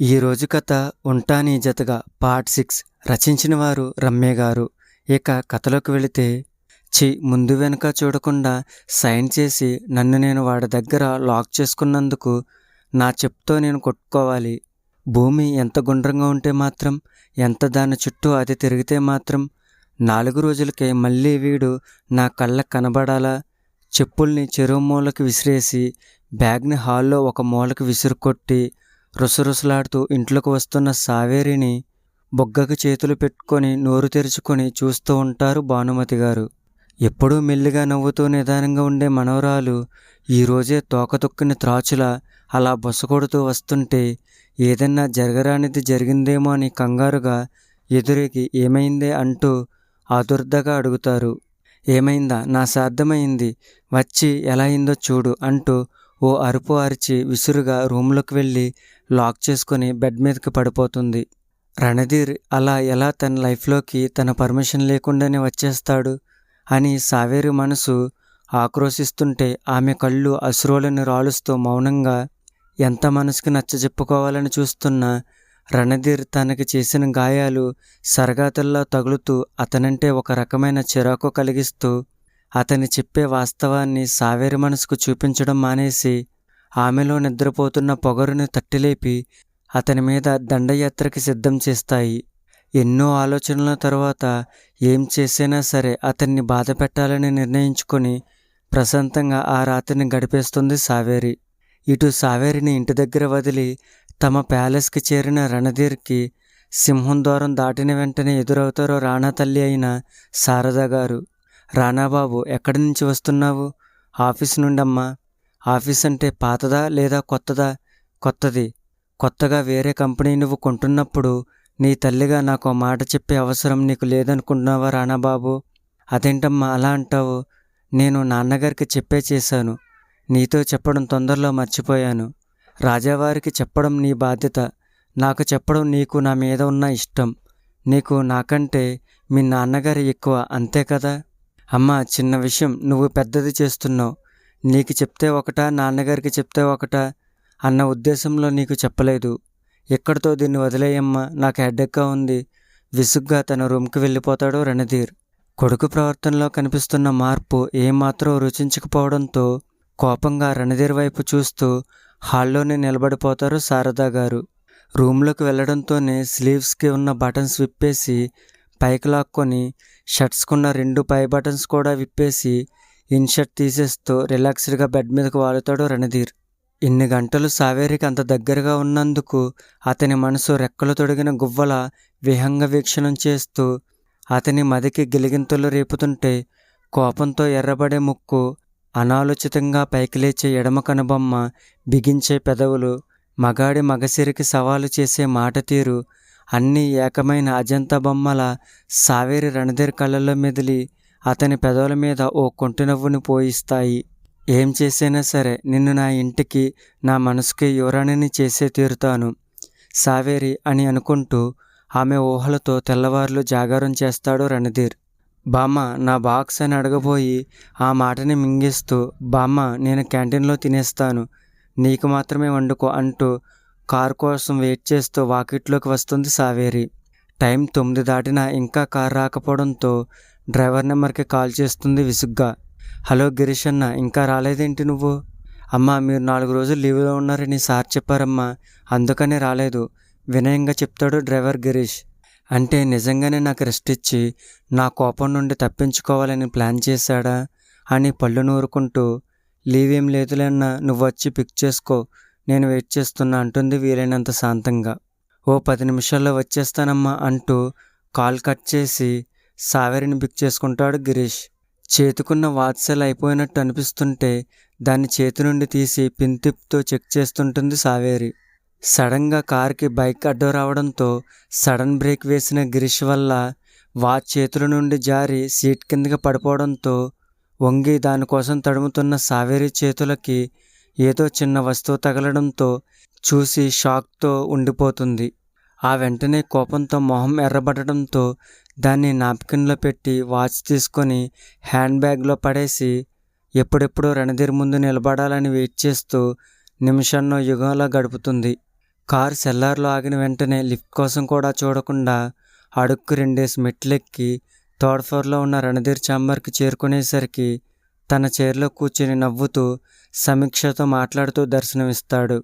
ఈ రోజు కథ ఉంటాని జతగా పార్ట్ సిక్స్ రచించిన వారు రమ్య గారు. ఇక కథలోకి వెళితే చి ముందు వెనుక చూడకుండా సైన్ చేసి నన్ను నేను వాడి దగ్గర లాక్ చేసుకున్నందుకు నా చెప్తో నేను కొట్టుకోవాలి. భూమి ఎంత గుండ్రంగా ఉంటే మాత్రం ఎంత దాని చుట్టూ అది తిరిగితే మాత్రం నాలుగు రోజులకే మళ్ళీ వీడు నా కళ్ళకు కనబడాలా? చెప్పుల్ని చెరువు మూలకి విసిరేసి బ్యాగ్ని హాల్లో ఒక మూలకి విసురుకొట్టి రుసరుసలాడుతూ ఇంట్లోకి వస్తున్న సావేరిని బొగ్గకు చేతులు పెట్టుకొని నోరు తెరుచుకొని చూస్తూ ఉంటారు భానుమతి గారు. ఎప్పుడూ మెల్లిగా నవ్వుతూ నిదానంగా ఉండే మనవరాలు ఈరోజే తోకతొక్కిన త్రాచుల త్రాచులా అలా బొసకొడుతూ వస్తుంటే ఏదన్నా జరగరానిది జరిగిందేమో అని కంగారుగా ఎదురికి ఏమైందే అంటూ ఆదుర్దగా అడుగుతారు. ఏమైందా? నా సాధ్యమైంది. వచ్చి ఎలా అయిందో చూడు అంటూ ఓ అరుపు అరిచి విసురుగా రూమ్లోకి వెళ్ళి లాక్ చేసుకొని బెడ్ మీదకి పడిపోతుంది. రణధీర్ అలా ఎలా తన లైఫ్లోకి తన పర్మిషన్ లేకుండానే వచ్చేస్తాడు అని సావేరి మనసు ఆక్రోశిస్తుంటే ఆమె కళ్ళు అశ్రువులను రాలుస్తూ మౌనంగా ఎంత మనసుకి నచ్చజెప్పుకోవాలని చూస్తున్న రణధీర్ తనకి చేసిన గాయాలు సరగాతల్లా తగులుతూ అతనంటే ఒక రకమైన చిరాకు కలిగిస్తూ అతని చెప్పే వాస్తవాన్ని సావేరి మనసుకు చూపించడం మానేసి ఆమెలో నిద్రపోతున్న పొగరుని తట్టిలేపి అతని మీద దండయాత్రకి సిద్ధం చేస్తాయి. ఎన్నో ఆలోచనల తర్వాత ఏం చేసినా సరే అతన్ని బాధ పెట్టాలని నిర్ణయించుకొని ప్రశాంతంగా ఆ రాత్రిని గడిపేస్తుంది సావేరి. ఇటు సావేరిని ఇంటి దగ్గర వదిలి తమ ప్యాలెస్కి చేరిన రణధీర్కి సింహం ద్వారం దాటిన వెంటనే ఎదురవుతారో రాణా తల్లి అయిన శారద గారు. రానాబాబు ఎక్కడి నుంచి వస్తున్నావు? ఆఫీస్ నుండమ్మా. ఆఫీస్ అంటే పాతదా లేదా కొత్తదా? కొత్తది. కొత్తగా వేరే కంపెనీ నువ్వు కొంటున్నప్పుడు నీ తల్లిగా నాకు మాట చెప్పే అవసరం నీకు లేదనుకుంటున్నావా రానాబాబు అదేంటమ్మా అలా అంటావు? నేను నాన్నగారికి చెప్పే చేశాను. నీతో చెప్పడం తొందరలో మర్చిపోయాను. రాజావారికి చెప్పడం నీ బాధ్యత. నాకు చెప్పడం నీకు నా మీద ఉన్న ఇష్టం. నీకు నాకంటే మీ నాన్నగారు ఎక్కువ అంతే కదా? అమ్మా చిన్న విషయం. నువ్వు పెద్దది చేస్తున్నావు. నీకు చెప్తే ఒకటా నాన్నగారికి చెప్తే ఒకటా అన్న ఉద్దేశంలో నీకు చెప్పలేదు. ఎక్కడితో దీన్ని వదిలేయమ్మా? నాకు హెడ్డెక్గా ఉంది. విసుగ్గా తన రూమ్కి వెళ్ళిపోతాడు రణధీర్. కొడుకు ప్రవర్తనలో కనిపిస్తున్న మార్పు ఏమాత్రం రుచించకపోవడంతో కోపంగా రణధీర్ వైపు చూస్తూ హాల్లోనే నిలబడిపోతారు శారదా గారు. రూమ్లోకి వెళ్ళడంతోనే స్లీవ్స్కి ఉన్న బటన్స్ విప్పేసి పైకి లాక్కొని షర్ట్స్కున్న రెండు పై బటన్స్ కూడా విప్పేసి ఇన్షర్ట్ తీసేస్తూ రిలాక్స్డ్గా బెడ్ మీదకు వాలుతాడు రణధీర్. ఇన్ని గంటలు సావేరికి అంత దగ్గరగా ఉన్నందుకు అతని మనసు రెక్కలు తొడిగిన గువ్వల విహంగ వీక్షణం చేస్తూ అతని మదికి గిలిగింతలు రేపుతుంటే కోపంతో ఎర్రబడే ముక్కు అనాలోచితంగా పైకి లేచే ఎడమ కనుబొమ్మ బిగించే పెదవులు మగాడి మగసిరికి సవాలు చేసే మాట తీరు అన్నీ ఏకమైన అజంతా బొమ్మల సావేరి రణధీర్ కళ్ళల్లో మెదిలి అతని పెదవుల మీద ఓ కొంటునవ్వుని పోయిస్తాయి. ఏం చేసైనా సరే నిన్ను నా ఇంటికి నా మనసుకి యువరాణిని చేసే తీరుతాను. సావేరి అని అనుకుంటూ ఆమె ఊహలతో తెల్లవారులు జాగారం చేస్తాడు రణధీర్. బామ్మ నా బాక్స్ అని అడగబోయి ఆ మాటని మింగిస్తూ బామ్మ నేను క్యాంటీన్లో తినేస్తాను. నీకు మాత్రమే వండుకో అంటూ కారు కోసం వెయిట్ చేస్తూ వాకిట్లోకి వస్తుంది సావేరి. టైం తొమ్మిది దాటినా ఇంకా కారు రాకపోవడంతో డ్రైవర్ నెంబర్కి కాల్ చేస్తుంది విసుగ్గా. హలో గిరీష్ అన్న ఇంకా రాలేదేంటి నువ్వు? అమ్మా మీరు నాలుగు రోజులు లీవ్లో ఉన్నారని సార్ చెప్పారమ్మా అందుకనే రాలేదు వినయంగా చెప్తాడు డ్రైవర్ గిరీష్. అంటే నిజంగానే నాకు రెస్ట్ ఇచ్చి నా కోపం నుండి తప్పించుకోవాలని ప్లాన్ చేశాడా? అని పళ్ళు నూరుకుంటూ లీవ్ ఏం లేదులే అన్న నువ్వు వచ్చి పిక్ చేసుకో నేను వెయిట్ చేస్తున్నా అంటుంది వీలైనంత శాంతంగా. ఓ పది నిమిషాల్లో వచ్చేస్తానమ్మా అంటూ కాల్ కట్ చేసి సావేరిని పిక్ చేసుకుంటాడు గిరీష్. చేతుకున్న వాత్సల్ అయిపోయినట్టు అనిపిస్తుంటే దాన్ని చేతి నుండి తీసి పింతిప్తో చెక్ చేస్తుంటుంది సావేరి. సడన్గా కార్కి బైక్ అడ్డు రావడంతో సడన్ బ్రేక్ వేసిన గిరీష్ వల్ల వాచ్ చేతుల నుండి జారి సీట్ కిందకి పడిపోవడంతో వంగి దానికోసం తడుముతున్న సావేరి చేతులకి ఏదో చిన్న వస్తువు తగలడంతో చూసి షాక్తో ఉండిపోతుంది. ఆ వెంటనే కోపంతో మొహం ఎర్రబడటంతో దాన్ని నాప్కిన్లో పెట్టి వాచ్ తీసుకొని హ్యాండ్ బ్యాగ్లో పడేసి ఎప్పుడెప్పుడు రణధీర్ ముందు నిలబడాలని వెయిట్ చేస్తూ నిమిషాన్నో యుగంలా గడుపుతుంది. కారు సెల్లార్లో ఆగిన వెంటనే లిఫ్ట్ కోసం కూడా చూడకుండా అడుక్కు రెండేసి మెట్లెక్కి థర్డ్ ఫ్లోర్లో ఉన్న రణధీర్ ఛాంబర్కి చేరుకునేసరికి తన చైర్లో కూర్చుని నవ్వుతూ సమీక్షతో మాట్లాడుతూ దర్శనమిస్తాడు.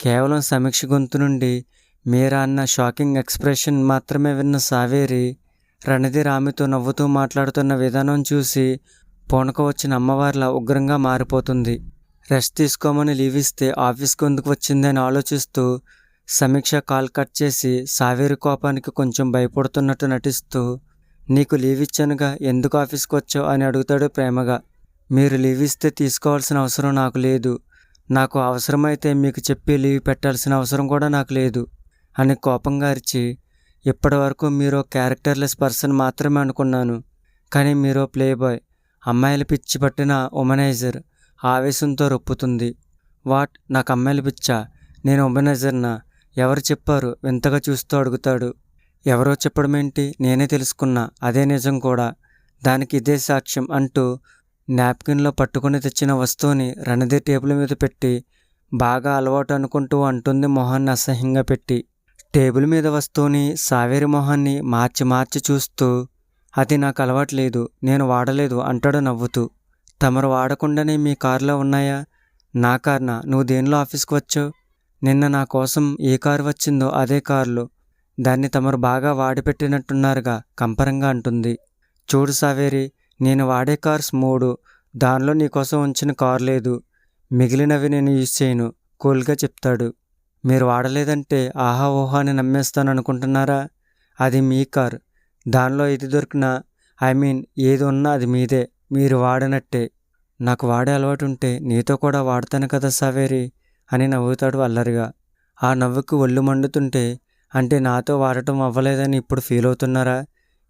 కేవలం సమీక్ష గొంతు నుండి మీరా అన్న షాకింగ్ ఎక్స్ప్రెషన్ మాత్రమే విన్న సావేరి రణధీర్ ఆమెతో నవ్వుతూ మాట్లాడుతున్న విధానం చూసి పూనక వచ్చిన అమ్మవార్లా ఉగ్రంగా మారిపోతుంది. రెస్ట్ తీసుకోమని లీవ్ ఇస్తే ఆఫీస్కి ఎందుకు వచ్చిందని ఆలోచిస్తూ సమీక్ష కాల్ కట్ చేసి సావేరి కోపానికి కొంచెం భయపడుతున్నట్టు నటిస్తూ నీకు లీవ్ ఇచ్చానుగా ఎందుకు ఆఫీస్కి వచ్చావు? అని అడుగుతాడు ప్రేమగా. మీరు లీవ్ ఇస్తే తీసుకోవాల్సిన అవసరం నాకు లేదు. నాకు అవసరమైతే మీకు చెప్పి లీవ్ పెట్టాల్సిన అవసరం కూడా నాకు లేదు. అని కోపంగా అరిచి ఇప్పటి వరకు మీరు క్యారెక్టర్లెస్ పర్సన్ మాత్రమే అనుకున్నాను. కానీ మీరు ప్లే బాయ్ అమ్మాయిలు పిచ్చి పట్టిన ఉమనైజర్ ఆవేశంతో రొప్పుతుంది. వాట్? నాకు అమ్మాయిల పిచ్చా? నేను ఉమనైజర్నా ఎవరు చెప్పారు? వింతగా చూస్తూ అడుగుతాడు. ఎవరో చెప్పడమేంటి నేనే తెలుసుకున్నా. అదే నిజం కూడా. దానికి ఇదే సాక్ష్యం అంటూ నాప్కిన్లో పట్టుకుని తెచ్చిన వస్తువుని రణధీర్ టేబుల్ మీద పెట్టి బాగా అలవాటు అనుకుంటూ అంటుంది మొహాన్ని అసహ్యంగా పెట్టి. టేబుల్ మీద వస్తువుని సావేరి మొహాన్ని మార్చి మార్చి చూస్తూ అది నాకు అలవాటు లేదు నేను వాడలేదు అంటాడు నవ్వుతూ. తమరు వాడకుండానే మీ కారులో ఉన్నాయా? నా కార్నా? నువ్వు దేనిలో ఆఫీస్కి వచ్చావు? నిన్న నా కోసం ఏ కారు వచ్చిందో అదే కారులో. దాన్ని తమరు బాగా వాడిపెట్టినట్టున్నారుగా కంపరంగా అంటుంది. చూడు సావేరి నేను వాడే కార్స్ మూడు. దానిలో నీకోసం ఉంచిన కారు లేదు. మిగిలినవి నేను యూజ్ చేయను. కూల్గా చెప్తాడు. మీరు వాడలేదంటే ఆహా ఓహా అని నమ్మేస్తాను అనుకుంటున్నారా అది మీ కార్. దానిలో ఏది దొరికినా ఐ మీన్ ఏది ఉన్నా అది మీదే. మీరు వాడినట్టే. నాకు వాడే అలవాటు ఉంటే నీతో కూడా వాడతాను కదా సావేరి అని నవ్వుతాడు అల్లరిగా. ఆ నవ్వుకు ఒళ్ళు మండుతుంటే అంటే నాతో వాడటం అవ్వలేదని ఇప్పుడు ఫీల్ అవుతున్నారా?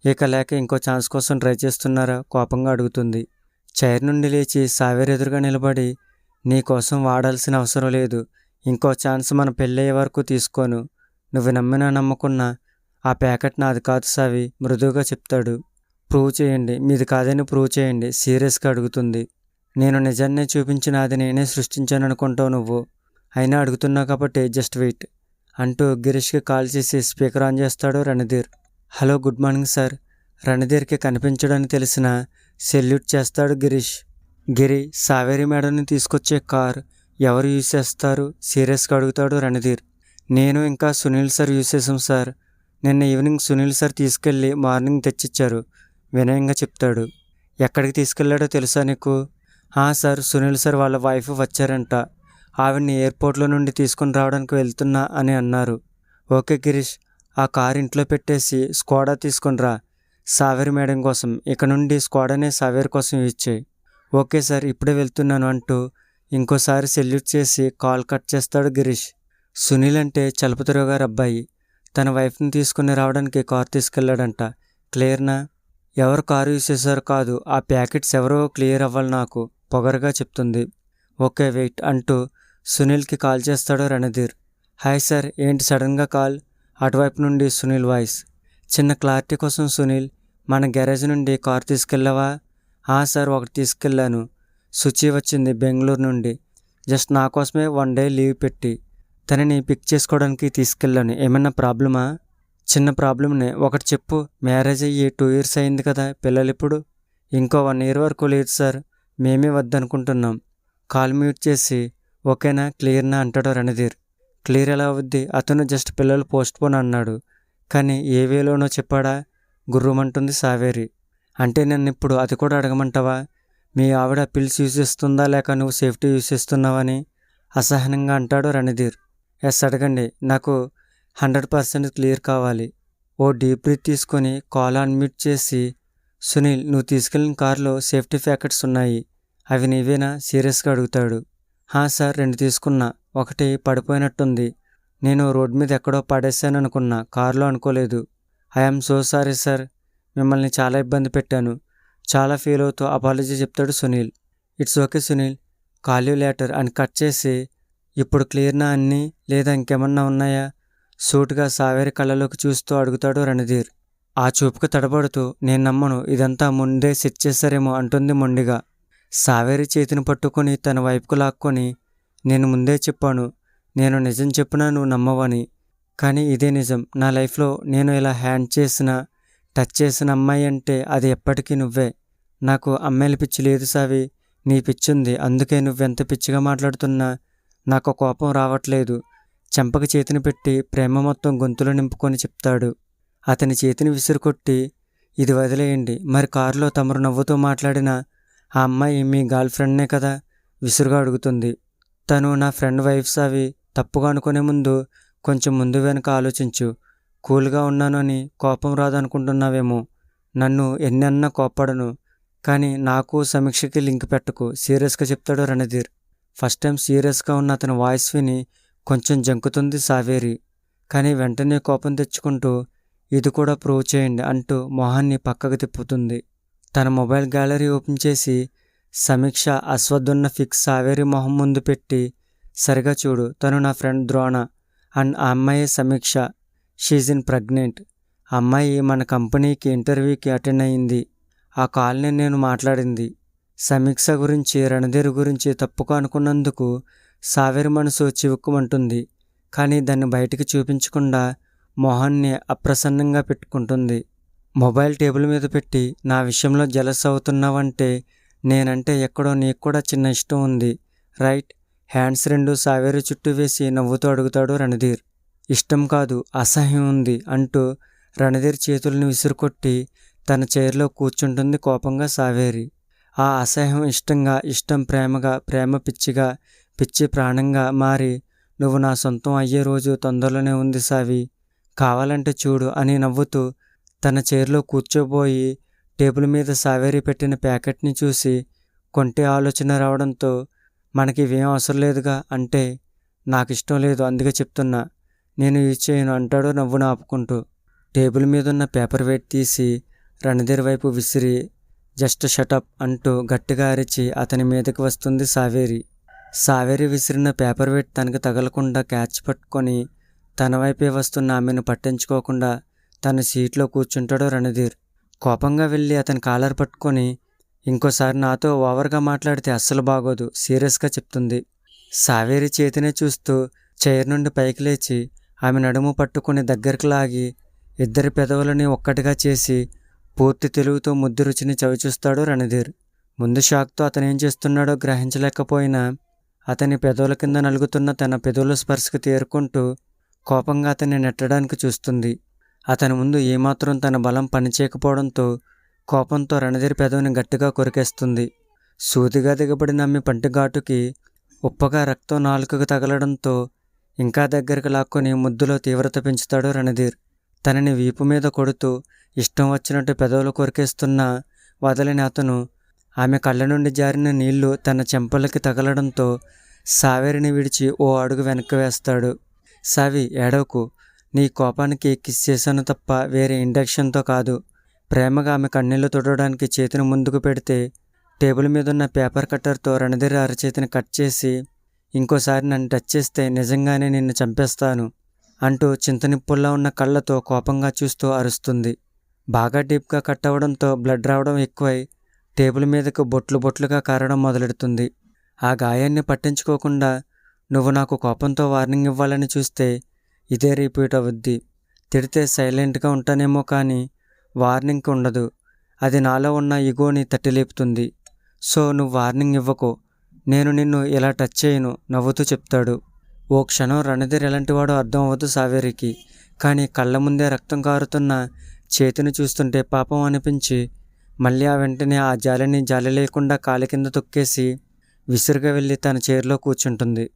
ఇక లేక ఇంకో ఛాన్స్ కోసం ట్రై చేస్తున్నారా? కోపంగా అడుగుతుంది. చైర్ నుండి లేచి సావేరి ఎదురుగా నిలబడి నీ కోసం వాడాల్సిన అవసరం లేదు. ఇంకో ఛాన్స్ మన పెళ్ళయ్యే వరకు తీసుకోను. నువ్వు నమ్మినా నమ్మకున్నా ఆ ప్యాకెట్ నాది కాదు సావి మృదువుగా చెప్తాడు. ప్రూవ్ చేయండి. మీది కాదని ప్రూవ్ చేయండి సీరియస్గా అడుగుతుంది. నేను నిజాన్నే చూపించిన అది నేనే సృష్టించాను అనుకుంటావు నువ్వు. అయినా అడుగుతున్నావు కాబట్టి జస్ట్ వెయిట్ అంటూ గిరీష్కి కాల్ చేసి స్పీకర్ ఆన్ చేస్తాడు Randhir. Hello good morning sir. రణధీర్కి కనిపించడని తెలిసిన సెల్యూట్ చేస్తాడు గిరీష్. గిరి సావేరి మేడంని తీసుకొచ్చే కార్ ఎవరు యూజ్ చేస్తారు? సీరియస్గా అడుగుతాడు రణధీర్. నేను ఇంకా సునీల్ సార్ యూజ్ చేసాం సార్. నిన్న ఈవినింగ్ సునీల్ సార్ తీసుకెళ్ళి మార్నింగ్ తెచ్చిచ్చారు. వినయంగా చెప్తాడు. ఎక్కడికి తీసుకెళ్ళాడో తెలుసా నీకు? ఆ సార్ సునీల్ సార్ వాళ్ళ వైఫ్ వచ్చారంట. ఆవిడ్ని ఎయిర్పోర్ట్లో నుండి తీసుకుని రావడానికి వెళ్తున్నా అని అన్నారు. ఓకే గిరీష్ ఆ కార్ ఇంట్లో పెట్టేసి స్కోడా తీసుకునిరా. సావేరి మేడం కోసం ఇక నుండి స్కోడానే సావేర్ కోసం యూజ్ చేయి ఓకే సార్ ఇప్పుడే వెళ్తున్నాను అంటూ ఇంకోసారి సెల్యూట్ చేసి కాల్ కట్ చేస్తాడు గిరీష్. సునీల్ అంటే చలపతిరావు గారు అబ్బాయి. తన వైఫ్ని తీసుకుని రావడానికి కార్ తీసుకెళ్ళాడంట. క్లియర్నా ఎవరు కారు యూజ్ చేశారు కాదు ఆ ప్యాకెట్స్ ఎవరో క్లియర్ అవ్వాలి నాకు పొగరగా చెప్తుంది. ఓకే వెయిట్ అంటూ సునీల్కి కాల్ చేస్తాడు రణధీర్. హాయ్ సార్ ఏంటి సడన్గా కాల్? అటువైపు నుండి సునీల్ వాయిస్. చిన్న క్లారిటీ కోసం సునీల్ మన గ్యారేజ్ నుండి కార్ తీసుకెళ్ళావా? ఆ సార్ ఒకటి తీసుకెళ్ళాను. సుచి వచ్చింది బెంగళూరు నుండి. జస్ట్ నా కోసమే వన్ డే లీవ్ పెట్టి తనని పిక్ చేసుకోవడానికి తీసుకెళ్ళాను. ఏమన్నా ప్రాబ్లమా? చిన్న ప్రాబ్లమ్నే. ఒకటి చెప్పు. మ్యారేజ్ అయ్యి టూ ఇయర్స్ అయింది కదా పిల్లలు ఇప్పుడు ఇంకో వన్ ఇయర్ వరకు లేదు సార్. మేమే వద్దనుకుంటున్నాం. కాల్ మ్యూట్ చేసి ఓకేనా క్లియర్నా అంటాడు రణధీర్. క్లియర్ ఎలా అవుద్ది? అతను జస్ట్ పిల్లలు పోస్ట్ పోన్ అన్నాడు. కానీ ఏ వేలోనో చెప్పాడా? గుర్రమంటుంది సావేరి. అంటే నన్ను ఇప్పుడు అది కూడా అడగమంటావా? మీ ఆవిడ పిల్స్ యూజ్ చేస్తుందా లేక నువ్వు సేఫ్టీ యూజ్ చేస్తున్నావని అసహనంగా అంటాడు రణధీర్. ఎస్ అడగండి. నాకు హండ్రెడ్ పర్సెంట్ క్లియర్ కావాలి. ఓ డీప్ బ్రీత్ తీసుకొని కాల్ అన్మ్యూట్ చేసి సునీల్ నువ్వు తీసుకెళ్ళిన కారులో సేఫ్టీ ప్యాకెట్స్ ఉన్నాయి. అవి నీవేనా? సీరియస్గా అడుగుతాడు. హా సార్ రెండు తీసుకున్నా. ఒకటి పడిపోయినట్టుంది. నేను రోడ్ మీద ఎక్కడో పడేసాను అనుకున్నా కారులో అనుకోలేదు. ఐఎమ్ సో సారీ సార్ మిమ్మల్ని చాలా ఇబ్బంది పెట్టాను. చాలా ఫీల్ అవుతూ అపాలజీ చెప్తాడు Sunil. It's okay Sunil. Call you later అని కట్ చేసి ఇప్పుడు క్లియర్నా అన్నీ? లేదా ఇంకేమన్నా ఉన్నాయా? సూటుగా సావేరి కళ్ళలోకి చూస్తూ అడుగుతాడు రణధీర్. ఆ చూపుకు తడబడుతూ నేను నమ్మను. ఇదంతా ముందే సెట్ చేశారేమో అంటుంది మొండిగా. సావేరి చేతిని పట్టుకొని తన వైపుకు లాక్కొని నేను ముందే చెప్పాను నేను నిజం చెప్పినా నువ్వు నమ్మవని. కానీ ఇదే నిజం నా లైఫ్లో నేను ఇలా హ్యాండ్ చేసిన టచ్ చేసిన అమ్మాయి అంటే అది ఎప్పటికీ నువ్వే. నాకు అమ్మాయిల పిచ్చి లేదు సావి నీ పిచ్చుంది అందుకే నువ్వెంత పిచ్చిగా మాట్లాడుతున్నా నాకు కోపం రావట్లేదు. చెంపకి చేతిని పెట్టి ప్రేమ మొత్తం గొంతులో నింపుకొని చెప్తాడు. అతని చేతిని విసురుకొట్టి ఇది వదిలేయండి మరి కారులో తమరు నవ్వుతూ మాట్లాడిన ఆ అమ్మాయి మీ గర్ల్ ఫ్రెండ్నే కదా? విసురుగా అడుగుతుంది. తను నా ఫ్రెండ్ వైఫ్స్ అవి తప్పుగా అనుకునే ముందు కొంచెం ముందు వెనక ఆలోచించు. కూల్గా ఉన్నాను అని కోపం రాదనుకుంటున్నావేమో. నన్ను ఎన్నన్నా కోప్పడను కానీ నాకు సమీక్షకి లింక్ పెట్టకు. సీరియస్గా చెప్తాడు రణధీర్. ఫస్ట్ టైం సీరియస్గా ఉన్న అతని వాయిస్ విని కొంచెం జంకుతుంది సావేరి. కానీ వెంటనే కోపం తెచ్చుకుంటూ ఇది కూడా ప్రూవ్ చేయండి అంటూ మొహాన్ని పక్కకు తిప్పుతుంది. తన మొబైల్ గ్యాలరీ ఓపెన్ చేసి సమీక్ష అశ్వద్ధున్న ఫిక్స్ సావేరి మొహం ముందు పెట్టి సరిగా చూడు తను నా ఫ్రెండ్ ద్రోణ. అండ్ ఆ అమ్మాయి సమీక్ష. She's in pregnant. అమ్మాయి మన కంపెనీకి ఇంటర్వ్యూకి అటెండ్ అయింది. ఆ కాల్ని నేను మాట్లాడింది. సమీక్ష గురించి రణధీర్ గురించి తప్పుగా అనుకున్నందుకు సావేరి మనసు చివుక్కుమంటుంది. కానీ దాన్ని బయటికి చూపించకుండా మొహాన్ని అప్రసన్నంగా పెట్టుకుంటుంది. మొబైల్ టేబుల్ మీద పెట్టి నా విషయంలో జలస్ అవుతున్నావంటే నేనంటే ఎక్కడో నీకు కూడా చిన్న ఇష్టం ఉంది. రైట్. హ్యాండ్స్ రెండు సావేరి చుట్టూ వేసి నవ్వుతూ అడుగుతాడు రణధీర్. ఇష్టం కాదు అసహ్యం ఉంది అంటూ రణధీర్ చేతులను విసురుకొట్టి తన చైర్లో కూర్చుంటుంది కోపంగా సావేరి. ఆ అసహ్యం ఇష్టంగా ఇష్టం ప్రేమగా ప్రేమ పిచ్చిగా పిచ్చి ప్రాణంగా మారి నువ్వు నా సొంతం అయ్యే రోజు తొందరలోనే ఉంది సావి. కావాలంటే చూడు అని నవ్వుతూ తన చైర్లో కూర్చోబోయి టేబుల్ మీద సావేరి పెట్టిన ప్యాకెట్ని చూసి కొంటే ఆలోచన రావడంతో మనకి ఇవేం అవసరం లేదుగా అంటే నాకు ఇష్టం లేదు అందుకే చెప్తున్నా. నేను యూజ్ చేయను అంటాడు నవ్వును ఆపుకుంటూ టేబుల్ మీద ఉన్న పేపర్ వెయిట్ తీసి రణధీర్ వైపు విసిరి జస్ట్ షటప్ అంటూ గట్టిగా అరిచి అతని మీదకి వస్తుంది సావేరి. సావేరి విసిరిన పేపర్ వెయిట్ తనకు తగలకుండా క్యాచ్ పట్టుకొని తన వైపే వస్తున్న ఆమెను పట్టించుకోకుండా తన సీట్లో కూర్చుంటాడు రణధీర్. కోపంగా వెళ్ళి అతని కాలర్ పట్టుకొని ఇంకోసారి నాతో ఓవర్గా మాట్లాడితే అస్సలు బాగోదు సీరియస్గా చెప్తుంది. సావేరి చేతినే చూస్తూ చైర్ నుండి పైకి లేచి ఆమె నడుము పట్టుకుని దగ్గరికి లాగి ఇద్దరి పెదవులని ఒక్కటిగా చేసి పూర్తి తెలుగుతో ముద్దు రుచిని చవిచూస్తాడు రణధీర్. ముందు షాక్తో అతను ఏం చేస్తున్నాడో గ్రహించలేకపోయినా అతని పెదవుల కింద నలుగుతున్న తన పెదవుల స్పర్శకు తేరుకుంటూ కోపంగా అతన్ని నెట్టడానికి చూస్తుంది. అతని ముందు ఏమాత్రం తన బలం పనిచేయకపోవడంతో కోపంతో రణధీర్ పెదవిని గట్టిగా కొరికేస్తుంది. సూదిగా దిగబడిన ఆమె పంటిఘాటుకి ఉప్పగా రక్తం నాలుకకు తగలడంతో ఇంకా దగ్గరికి లాక్కొని ముద్దులో తీవ్రత పెంచుతాడు రణధీర్. తనని వీపు మీద కొడుతూ ఇష్టం వచ్చినట్టు పెదవులు కొరికేస్తున్న వదలని అతను ఆమె కళ్ళ నుండి జారిన నీళ్ళు తన చెంపలకి తగలడంతో సావేరిని విడిచి ఓ అడుగు వెనక్కి వేస్తాడు. సావి ఏడవకు. నీ కోపానికి కిస్ చేశాను తప్ప వేరే ఇండక్షన్తో కాదు. ప్రేమగా ఆమె కన్నీళ్ళు తుడవడానికి చేతిని ముందుకు పెడితే టేబుల్ మీద ఉన్న పేపర్ కట్టర్తో రణధీర అరచేతిని కట్ చేసి ఇంకోసారి నన్ను టచ్ చేస్తే నిజంగానే నిన్ను చంపేస్తాను అంటూ చింతనిప్పుల్లా ఉన్న కళ్ళతో కోపంగా చూస్తూ అరుస్తుంది. బాగా డీప్గా కట్ అవ్వడంతో బ్లడ్ రావడం ఎక్కువై టేబుల్ మీదకు బొట్లు బొట్లుగా కారడం మొదలెడుతుంది. ఆ గాయాన్ని పట్టించుకోకుండా నువ్వు నాకు కోపంతో వార్నింగ్ ఇవ్వాలని చూస్తే ఇదే రిపీట్ అవుద్ది. తిడితే సైలెంట్గా ఉంటానేమో కానీ వార్నింగ్ ఉండదు. అది నాలో ఉన్న ఇగోని తట్టిలేపుతుంది. సో నువ్వు వార్నింగ్ ఇవ్వకు. నేను నిన్ను ఇలా టచ్ చేయను నవ్వుతూ చెప్తాడు. ఓ క్షణం రణధీర్ ఎలాంటివాడో అర్థం అవ్వదు సావేరికి. కానీ కళ్ళ ముందే రక్తం కారుతున్న చేతిని చూస్తుంటే పాపం అనిపించి మళ్ళీ ఆ వెంటనే ఆ జాలిని జాలి లేకుండా కాలి కింద తొక్కేసి విసురుగా వెళ్ళి తన చైర్లో కూర్చుంటుంది.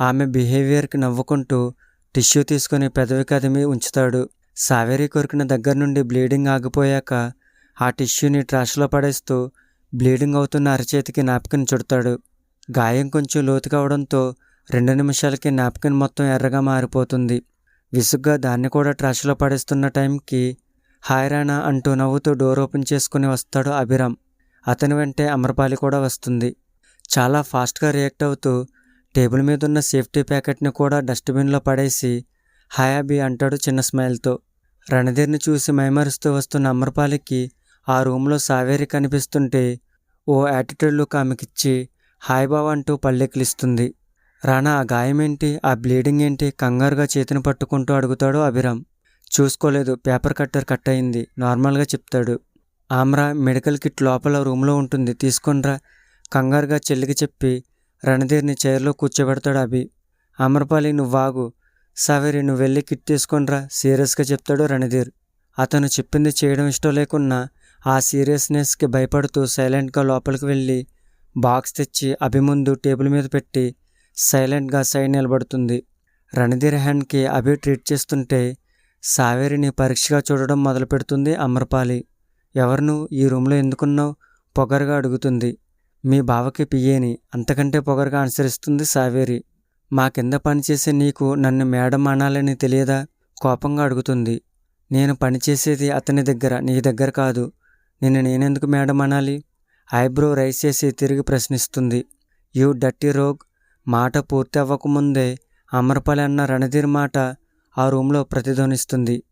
ఆమె బిహేవియర్కి నవ్వుకుంటూ టిష్యూ తీసుకుని పెదవి కదిమి ఉంచుతాడు. సావేరి కొరికిన దగ్గర నుండి బ్లీడింగ్ ఆగిపోయాక ఆ టిష్యూని ట్రాష్లో పడేస్తూ బ్లీడింగ్ అవుతున్న అరచేతికి నాప్కిన్ చుడతాడు. గాయం కొంచెం లోతు కావడంతో రెండు నిమిషాలకి నాప్కిన్ మొత్తం ఎర్రగా మారిపోతుంది. విసుగ్గా దాన్ని కూడా ట్రాష్లో పడేస్తున్న టైంకి హాయ్రానా అంటూ నవ్వుతూ డోర్ ఓపెన్ చేసుకుని వస్తాడు అభిరామ్. అతని వెంటే అమరపాలి కూడా వస్తుంది. చాలా ఫాస్ట్గా రియాక్ట్ అవుతూ టేబుల్ మీద ఉన్న సేఫ్టీ ప్యాకెట్ని కూడా డస్ట్బిన్లో పడేసి హాయ్ అంటాడు చిన్న స్మైల్తో. రణధీర్ని చూసి మైమరుస్తూ వస్తున్న అమర్పాలికి ఆ రూమ్లో సావేరి కనిపిస్తుంటే ఓ యాటిట్యూడ్ లుక్ ఆమెకిచ్చి హాయ్ బావ అంటూ పల్లెకిలిస్తుంది రానా ఆ గాయం ఏంటి ఆ బ్లీడింగ్ ఏంటి? కంగారుగా చేతిని పట్టుకుంటూ అడుగుతాడు అభిరామ్. చూసుకోలేదు పేపర్ కట్టర్ కట్ అయింది నార్మల్గా చెప్తాడు. ఆమ్రా మెడికల్ కిట్ లోపల రూమ్లో ఉంటుంది తీసుకొనిరా కంగారుగా చెల్లికి చెప్పి రణధీర్ని చైర్లో కూర్చోబెడతాడు అభి. అమర్పాలి నువ్వాగు. సావేరి నువ్వు వెళ్ళి కిట్ తీసుకొనిరా సీరియస్గా చెప్తాడు రణధీర్. అతను చెప్పింది చేయడం ఇష్టం లేకున్నా ఆ సీరియస్నెస్కి భయపడుతూ సైలెంట్గా లోపలికి వెళ్ళి బాక్స్ తెచ్చి అభి ముందు టేబుల్ మీద పెట్టి సైలెంట్గా సైడ్ నిలబడుతుంది. రణధీర్ హ్యాండ్కి అభి ట్రీట్ చేస్తుంటే సావేరిని పరీక్షగా చూడడం మొదలు పెడుతుంది అమర్పాలి. ఎవరు ఈ రూమ్లో ఎందుకున్నావు? పొగరుగా అడుగుతుంది. మీ బావకి పియ్యేని అంతకంటే పొగరుగా అనుసరిస్తుంది సావేరి. మా కింద పనిచేసే నీకు నన్ను మేడం అనాలని తెలియదా? కోపంగా అడుగుతుంది. నేను పనిచేసేది అతని దగ్గర నీ దగ్గర కాదు. నిన్ను నేనెందుకు మేడం అనాలి? ఐబ్రో రైస్ చేసి తిరిగి ప్రశ్నిస్తుంది. You డట్టి rogue. మాట పూర్తి అవ్వకముందే అమరపాలి అన్న రణధీర్ మాట ఆ రూమ్లో ప్రతిధ్వనిస్తుంది.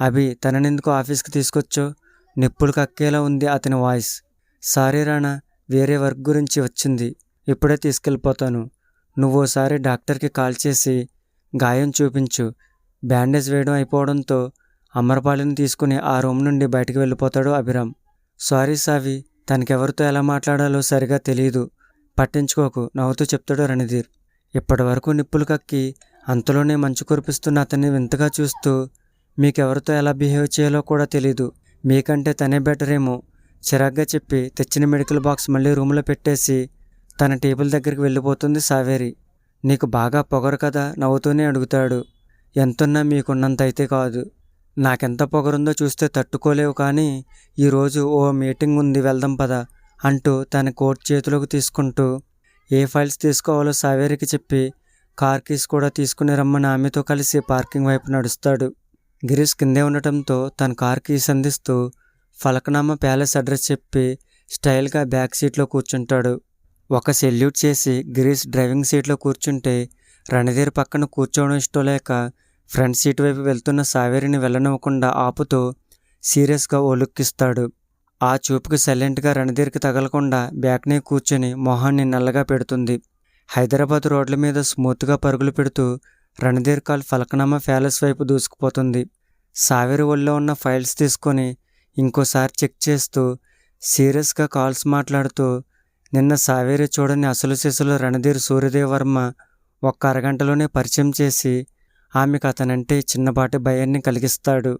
అభి తననెందుకు ఆఫీస్కి తీసుకొచ్చో నిప్పులు కక్కేలా ఉంది అతని వాయిస్. సారీ రాణా వేరే వర్క్ గురించి వచ్చింది. ఇప్పుడే తీసుకెళ్ళిపోతాను. నువ్వోసారి డాక్టర్కి కాల్ చేసి గాయం చూపించు. బ్యాండేజ్ వేయడం అయిపోవడంతో అమరపాలిని తీసుకుని ఆ రూమ్ నుండి బయటకు వెళ్ళిపోతాడు అభిరామ్. సారీ సావి తనకెవరితో ఎలా మాట్లాడాలో సరిగా తెలియదు పట్టించుకోకు నవ్వుతూ చెప్తాడు రణధీర్. ఇప్పటి వరకు నిప్పులు కక్కి అంతలోనే మంచు కురిపిస్తున్న అతన్ని వింతగా చూస్తూ మీకెవరితో ఎలా బిహేవ్ చేయాలో కూడా తెలీదు. మీకంటే తనే బెటర్ ఏమో చిరాగ్గా చెప్పి తెచ్చిన మెడికల్ బాక్స్ మళ్ళీ రూమ్లో పెట్టేసి తన టేబుల్ దగ్గరికి వెళ్ళిపోతుంది సావేరి. నీకు బాగా పొగరు కదా నవ్వుతూనే అడుగుతాడు. ఎంతున్నా మీకున్నంత అయితే కాదు. నాకెంత పొగరుందో చూస్తే తట్టుకోలేవు కానీ ఈరోజు ఓ మీటింగ్ ఉంది వెళ్దాం పదా అంటూ తన కోట్ చేతిలోకి తీసుకుంటూ ఏ ఫైల్స్ తీసుకోవాలో సావేరికి చెప్పి కార్ కీస్ కూడా తీసుకుని రమ్మని ఆమెతో కలిసి పార్కింగ్ వైపు నడుస్తాడు. గిరీష్ కిందే ఉండటంతో తన కార్ కీస్ అందిస్తూ ఫలకనామా ప్యాలెస్ అడ్రస్ చెప్పి స్టైల్గా బ్యాక్ సీట్లో కూర్చుంటాడు. ఒక సెల్యూట్ చేసి గిరీష్ డ్రైవింగ్ సీట్లో కూర్చుంటే రణధీర్ పక్కన కూర్చోవడం ఇష్టం లేక ఫ్రంట్ సీట్ వైపు వెళ్తున్న సావేరిని వెళ్ళనివ్వకుండా ఆపుతూ సీరియస్గా ఒలుక్కిస్తాడు. ఆ చూపుకి సైలెంట్గా రణధీర్కి తగలకుండా బ్యాక్నే కూర్చొని మొహాన్ని నల్లగా పెడుతుంది. హైదరాబాద్ రోడ్ల మీద స్మూత్గా పరుగులు పెడుతూ రణధీర్ కాల్ ఫలకనామా ప్యాలెస్ వైపు దూసుకుపోతుంది. సావేరి ఒళ్ళో ఉన్న ఫైల్స్ తీసుకొని ఇంకోసారి చెక్ చేస్తూ సీరియస్గా కాల్స్ మాట్లాడుతూ నిన్న సావేరి చూడని అసలు శిశులు రణధీర్ సూర్యదేవ్ వర్మ ఒక్క అరగంటలోనే పరిచయం చేసి ఆమెకు అతనంటే చిన్నపాటి భయాన్ని కలిగిస్తాడు.